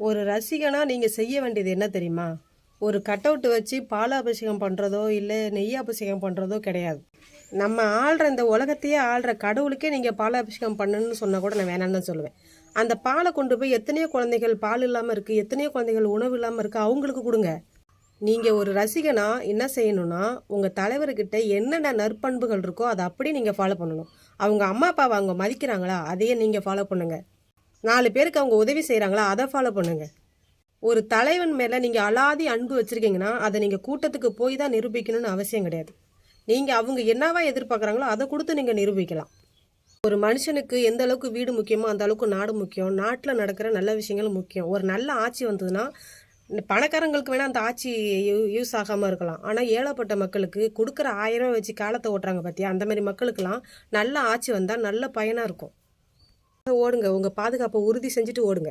ஒரு ரசிகனாக நீங்கள் செய்ய வேண்டியது என்ன தெரியுமா? ஒரு கட் அவுட் வச்சு பாலாபிஷேகம் பண்ணுறதோ இல்லை நெய் அபிஷேகம் பண்ணுறதோ கிடையாது. நம்ம ஆள்ற இந்த உலகத்தையே ஆள்ற கடவுளுக்கே நீங்கள் பாலாபிஷேகம் பண்ணணும்னு சொன்னால் கூட நான் வேணாம்னு தான் சொல்லுவேன். அந்த பாலை கொண்டு போய் எத்தனையோ குழந்தைகள் பால் இல்லாமல் இருக்குது எத்தனையோ குழந்தைகள் உணவு இல்லாமல் இருக்குது அவங்களுக்கு கொடுங்க. நீங்கள் ஒரு ரசிகனா என்ன செய்யணும்னா உங்கள் தலைவர்கிட்ட என்னென்ன நற்பண்புகள் இருக்கோ அதை அப்படியே நீங்கள் ஃபாலோ பண்ணணும். அவங்க அம்மா அப்பாவை அவங்க மதிக்கிறாங்களா அதையே நீங்கள் ஃபாலோ பண்ணுங்கள் நாலு பேருக்கு அவங்க உதவி செய்கிறாங்களா அதை ஃபாலோ பண்ணுங்க. ஒரு தலைவன் மேலே நீங்கள் அலாதி அன்பு வச்சுருக்கீங்கன்னா அதை நீங்கள் கூட்டத்துக்கு போய் தான் நிரூபிக்கணும்னு அவசியம் கிடையாது. நீங்கள் அவங்க என்னவா எதிர்பார்க்குறாங்களோ அதை கொடுத்து நீங்கள் நிரூபிக்கலாம். ஒரு மனுஷனுக்கு எந்த அளவுக்கு வீடு முக்கியமோ அந்த அளவுக்கு நாடு முக்கியம். நாட்டில் நடக்கிற நல்ல விஷயங்களும் முக்கியம். ஒரு நல்ல ஆட்சி வந்ததுன்னா இந்த பணக்காரங்களுக்கு வேணால் அந்த ஆட்சி யூ- யூஸ் ஆகாமல் இருக்கலாம். ஆனால் ஏழைப்பட்ட மக்களுக்கு கொடுக்குற ஆயிரம் ரூபாய் வச்சு காலத்தை ஓட்டுறாங்க பார்த்தியா அந்த மாதிரி மக்களுக்கெல்லாம் நல்ல ஆட்சி வந்தால் நல்ல பயனாக இருக்கும். ஓடுங்க. உங்கள் பாதுகாப்பை உறுதி செஞ்சுட்டு ஓடுங்க.